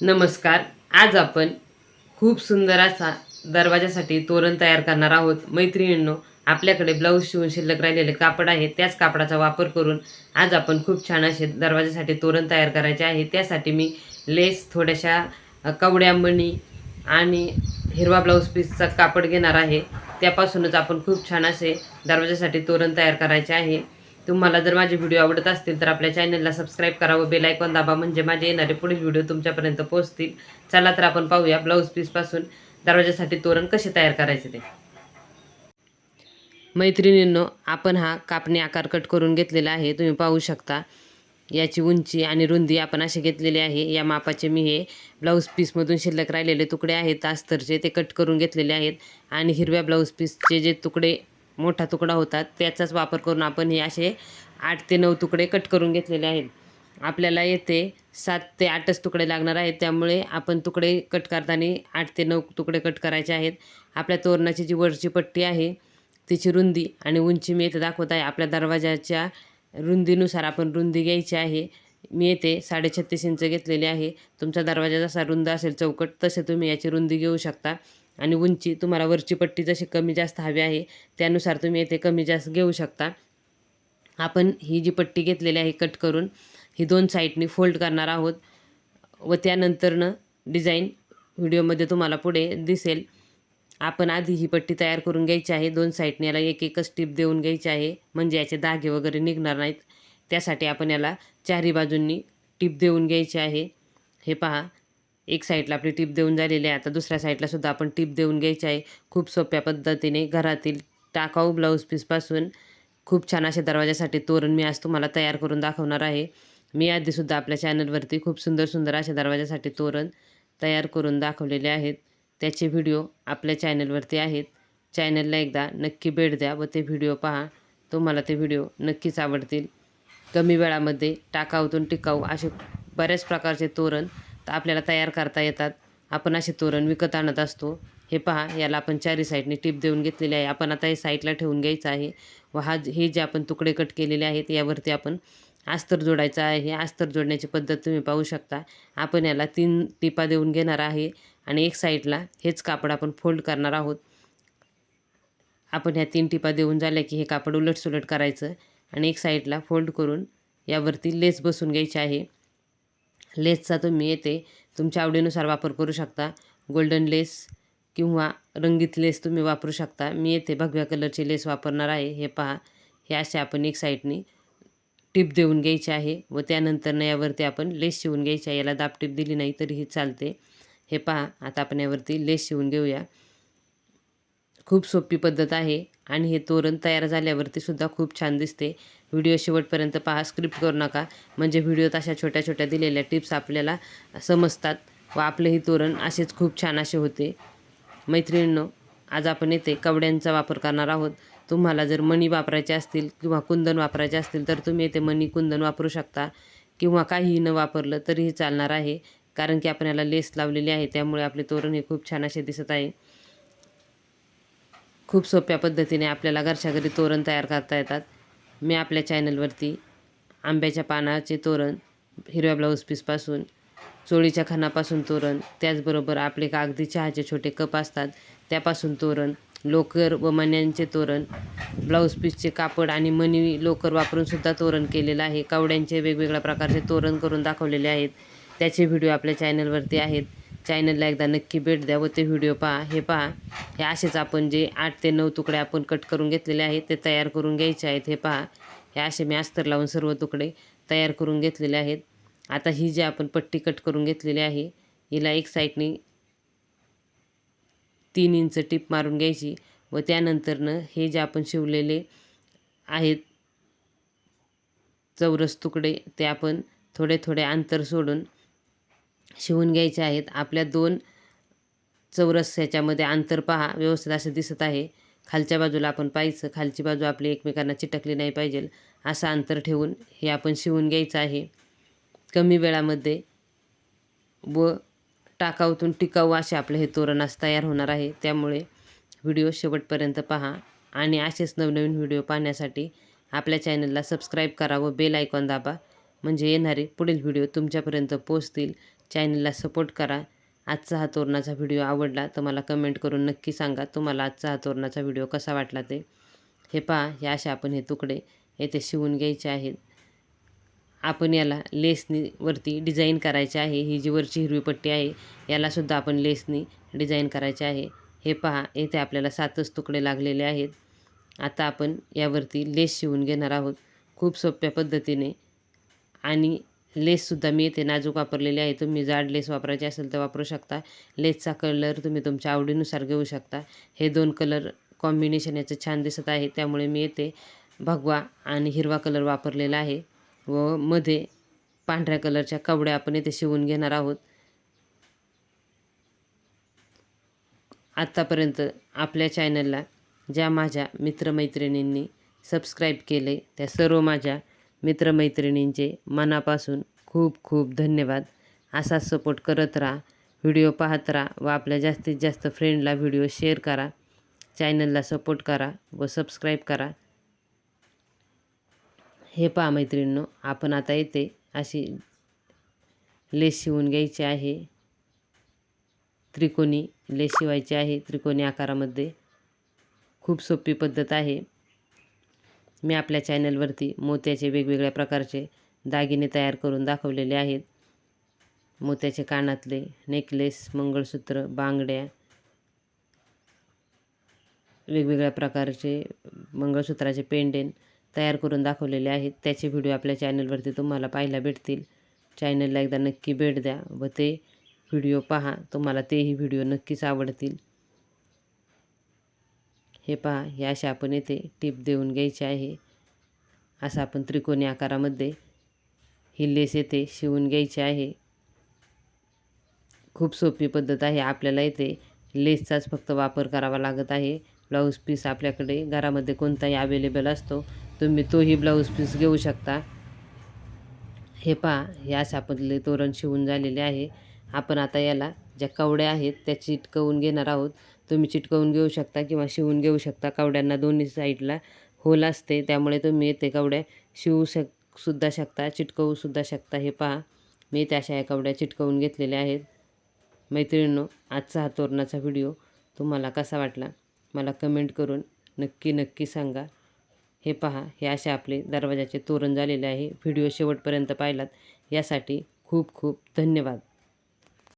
नमस्कार. आज आपण खूप सुंदर असा दरवाजासाठी तोरण तयार करणार आहोत. मैत्रिणींनो आपल्याकडे ब्लाऊज शिवून शिल्लक राहिलेले कापड आहे. त्याच कापडाचा वापर करून आज आपण खूप छान असे दरवाजासाठी तोरण तयार करायचे आहे. त्यासाठी मी लेस थोड्याशा अ, कवड्या मणी आणि हिरवा ब्लाऊज पीसचा कापड घेणार आहे. त्यापासूनच आपण खूप छान असे दरवाजासाठी तोरण तयार करायचे आहे. तुम्हाला जर माझे व्हिडिओ आवडत असतील तर आपल्या चॅनलला सबस्क्राईब करा व बेल आयकॉन दाबा म्हणजे माझे येणारे पुढील व्हिडिओ तुमच्यापर्यंत पोहोचतील. चला तर आपण पाहूया ब्लाऊज पीसपासून दरवाजासाठी तोरण कसे तयार करायचे ते. मैत्रिणींनो आपण हा कापणी आकार कट करून घेतलेला आहे. तुम्ही पाहू शकता याची उंची आणि रुंदी आपण अशी घेतलेली आहे. या मापाचे मी हे ब्लाऊज पीसमधून शिल्लक राहिलेले तुकडे आहेत. अस्तरचे ते कट करून घेतलेले आहेत. आणि हिरव्या ब्लाऊज पीसचे जे तुकडे मोठा तुकडा होता त्याचाच वापर करून आपण हे असे आठ ते नऊ तुकडे कट करून घेतलेले आहेत. आपल्याला येथे सात ते आठच तुकडे लागणार आहेत. त्यामुळे आपण तुकडे कट करताना आठ ते नऊ तुकडे कट करायचे आहेत. आपल्या तोरणाची जी वरची पट्टी आहे तिची रुंदी आणि उंची मी येथे दाखवत आहे. आपल्या दरवाजाच्या रुंदीनुसार आपण रुंदी घ्यायची आहे. मी येथे साडेछत्तीस इंच घेतलेली आहे. तुमचा दरवाजा जसा रुंद असेल चौकट तसे तुम्ही याची रुंदी घेऊ शकता. आणि उंची तुम्हाला वरची पट्टी जशी कमी जास्त हवी आहे त्यानुसार तुम्ही येथे कमी जास्त घेऊ शकता. आपण ही जी पट्टी घेतलेली आहे कट करून ही दोन साईडनी फोल्ड करणार आहोत व त्यानंतरनं डिझाईन व्हिडिओमध्ये तुम्हाला पुढे दिसेल. आपण आधी ही पट्टी तयार करून घ्यायची आहे. दोन साईडने याला एक एकच टीप देऊन घ्यायची आहे. म्हणजे याचे धागे वगैरे निघणार नाहीत. त्यासाठी आपण याला चारही बाजूंनी टीप देऊन घ्यायची आहे. हे पहा. एक साईडला आपली टिप देऊन झालेली आहे. आता दुसऱ्या साईडला सुद्धा आपण टिप देऊन घ्यायची आहे. खूप सोप्या पद्धतीने घरातील टाकाऊ ब्लाऊज पीसपासून खूप छान असे दरवाजासाठी तोरण मी आज तुम्हाला तयार करून दाखवणार आहे. मी आधीसुद्धा आपल्या चॅनलवरती खूप सुंदर सुंदर असे दरवाजासाठी तोरण तयार करून दाखवलेले आहेत. त्याचे व्हिडिओ आपल्या चॅनलवरती आहेत. चॅनलला एकदा नक्की भेट द्या व ते व्हिडिओ पहा. तुम्हाला ते व्हिडिओ नक्कीच आवडतील. कमी वेळामध्ये टाकाऊतून टिकाऊ असे बऱ्याच प्रकारचे तोरण तर आपल्याला तयार करता येतात. आपण असे तोरण विकत आणत असतो. हे पहा याला आपण चारी साईडने टिप देऊन घेतलेली आहे. आपण आता हे साईडला ठेवून घ्यायचं आहे व हा हे जे आपण तुकडे कट केलेले आहेत यावरती आपण अस्तर जोडायचं आहे. हे अस्तर जोडण्याची पद्धत तुम्ही पाहू शकता. आपण याला तीन टिपा देऊन घेणार आहे आणि एक साईडला हेच कापड आपण फोल्ड करणार आहोत. आपण ह्या तीन टिपा देऊन झाल्या की हे कापड उलटसुलट करायचं आणि एक साईडला फोल्ड करून यावरती लेस बसून घ्यायची आहे. लेसचा तुम्ही येते. तुमच्या आवडीनुसार वापर करू शकता. गोल्डन लेस किंवा रंगीत लेस तुम्ही वापरू शकता. मी येथे भगव्या कलरची लेस वापरणार आहे. हे पहा. हे असे आपण एक साईडनी टिप देऊन घ्यायची आहे व त्यानंतर यावरती आपण लेस शिवून घ्यायची आहे. याला दाब टिप दिली नाही तरीही चालते. हे पहा. आता आपण यावरती लेस शिवून घेऊया. खूप सोपी पद्धत आहे. आणि हे तोरण तयार झाल्यावरती सुद्धा खूप छान दिसते. व्हिडिओ शेवटपर्यंत पहा स्क्रिप्ट करू नका. म्हणजे व्हिडिओत अशा छोट्या छोट्या दिलेल्या टिप्स आपल्याला समजतात व आपलेही तोरण असेच खूप छान असे होते. मैत्रिणींनो आज आपण येथे कवड्यांचा वापर करणार आहोत. तुम्हाला जर मणी वापरायचे असतील किंवा कुंदन वापरायचे असतील तर तुम्ही येथे मणी कुंदन वापरू शकता. किंवा काहीही न वापरलं तरीही चालणार आहे. कारण की आपण याला लेस लावलेली आहे त्यामुळे आपले तोरण हे खूप छान असे दिसत आहे. खूप सोप्या पद्धतीने आपल्याला घरच्या घरी तोरण तयार करता येतात. मी आपल्या चॅनलवरती आंब्याच्या पानाचे तोरण हिरव्या ब्लाऊज पीसपासून चोळीच्या खानापासून तोरण त्याचबरोबर आपले कागदी चहाचे छोटे कप असतात त्यापासून तोरण लोकर व मण्यांचे तोरण ब्लाऊज पीसचे कापड आणि मणी लोकर वापरूनसुद्धा तोरण केलेलं आहे. कावड्यांचे वेगवेगळ्या प्रकारचे तोरण करून दाखवलेले आहेत. त्याचे व्हिडिओ आपल्या चॅनलवरती आहेत. चॅनलला एकदा नक्की भेट द्या व ते व्हिडिओ पहा. हे पहा. हे असेच आपण जे आठ ते नऊ तुकडे आपण कट करून घेतलेले आहेत ते तयार करून घ्यायचे आहेत. हे पहा. हे असे मी अस्तर लावून सर्व तुकडे तयार करून घेतलेले आहेत. आता ही जी आपण पट्टी कट करून घेतलेली आहे हिला एक साईडनी तीन इंच टिप मारून घ्यायची व त्यानंतरनं हे जे आपण शिवलेले आहेत चौरस तुकडे ते आपण थोडे थोडे अंतर सोडून शिवून घ्यायचे आहेत. आपल्या दोन चौरस ह्याच्यामध्ये अंतर पहा. व्यवस्थित असं दिसत आहे. खालच्या बाजूला आपण पाहायचं. खालची बाजू आपली एकमेकांना चिटकली नाही पाहिजे. असं अंतर ठेवून हे आपण शिवून घ्यायचं आहे. कमी वेळामध्ये व टाकाऊतून टिकाऊ असे आपलं हे तोरण तयार होणार आहे. त्यामुळे व्हिडिओ शेवटपर्यंत पहा. आणि असेच नवनवीन व्हिडिओ पाहण्यासाठी आपल्या चॅनलला सबस्क्राईब करा व बेल आयकॉन दाबा. म्हणजे येणारे पुढील व्हिडिओ तुमच्यापर्यंत पोचतील चॅनलला सपोर्ट करा. आजचा हा तोरणाचा व्हिडिओ आवडला तर मला कमेंट करून नक्की सांगा तुम्हाला आजचा हा तोरणाचा व्हिडिओ कसा वाटला ते. हे पहा हे असे आपण हे तुकडे येथे शिवून घ्यायचे आहेत. आपण याला लेसनी वरती डिझाईन करायचे आहे. ही जी वरची हिरवी पट्टी आहे यालासुद्धा आपण लेसनी डिझाईन करायचे आहे. हे पहा येथे आपल्याला सातच तुकडे लागलेले आहेत. आता आपण यावरती लेस शिवून घेणार आहोत. खूप सोप्या पद्धतीने. आणि लेससुद्धा मी इथे नाजूक वापरलेली आहे. तुम्ही जाड लेस वापरायची असेल तर वापरू शकता. लेसचा कलर तुम्ही तुमच्या आवडीनुसार घेऊ शकता. हे दोन कलर कॉम्बिनेशन याचं छान दिसत आहे त्यामुळे मी येथे भगवा आणि हिरवा कलर वापरलेला आहे. व मध्ये पांढऱ्या कलरच्या कवड्या आपण येथे शिवून घेणार आहोत. आत्तापर्यंत आपल्या चॅनलला ज्या माझ्या मित्रमैत्रिणींनी सबस्क्राईब केले त्या सर्व माझ्या मित्रमैत्रिणींचे मनापासून खूप खूप धन्यवाद. असाच सपोर्ट करत राहा व्हिडिओ पाहत राहा व आपल्या जास्तीत जास्त फ्रेंडला व्हिडिओ शेअर करा. चॅनलला सपोर्ट करा व सबस्क्राईब करा. हे पहा मैत्रिणींनो आपण आता येते अशी लेस शिवून घ्यायची आहे. त्रिकोणी लेस शिवायची आहे. त्रिकोणी आकारामध्ये खूप सोपी पद्धत आहे. मी आपल्या चॅनलवरती मोत्याचे वेगवेगळ्या प्रकारचे दागिने तयार करून दाखवलेले आहेत. मोत्याचे कानातले नेकलेस मंगळसूत्र बांगड्या वेगवेगळ्या प्रकारचे मंगळसूत्राचे पेंडेन तयार करून दाखवलेले आहेत. त्याचे व्हिडिओ आपल्या चॅनलवरती तुम्हाला पाहायला भेटतील. चॅनलला एकदा नक्की भेट द्या व ते व्हिडिओ पहा. तुम्हाला तेही व्हिडिओ नक्कीच आवडतील. हे पहा हे अशा आपण येथे टीप देऊन घ्यायची आहे. असं आपण त्रिकोणी आकारामध्ये ही लेस येथे शिवून घ्यायची आहे. खूप सोपी पद्धत आहे. आपल्याला इथे लेसचाच फक्त वापर करावा लागत आहे. ब्लाऊज पीस आपल्याकडे घरामध्ये कोणताही अवेलेबल असतो तुम्ही तोही ब्लाऊज पीस घेऊ शकता. हे पहा हे अशा तोरण शिवून झालेले आहे. आपण आता याला ज्या कवड्या आहेत त्या चिटकवून घेणार आहोत. तुम्ही चिटकवून घेऊ शकता किंवा शिवून घेऊ शकता कावड्यांना दोन्ही साईडला होल असते त्यामुळे तुम्ही ते कावड्या शिवू शक सुद्धा शकता चिटकवूसुद्धा शकता. हे पहा मी त्याशा या कावड्या चिटकवून घेतलेल्या आहेत. मैत्रिणींनो आजचा हा तोरणाचा व्हिडिओ तुम्हाला कसा वाटला? मला कमेंट करून नक्की नक्की सांगा. हे पहा हे असे आपले दरवाजाचे तोरण झालेले आहे. व्हिडिओ शेवटपर्यंत पाहिलात यासाठी खूप खूप धन्यवाद.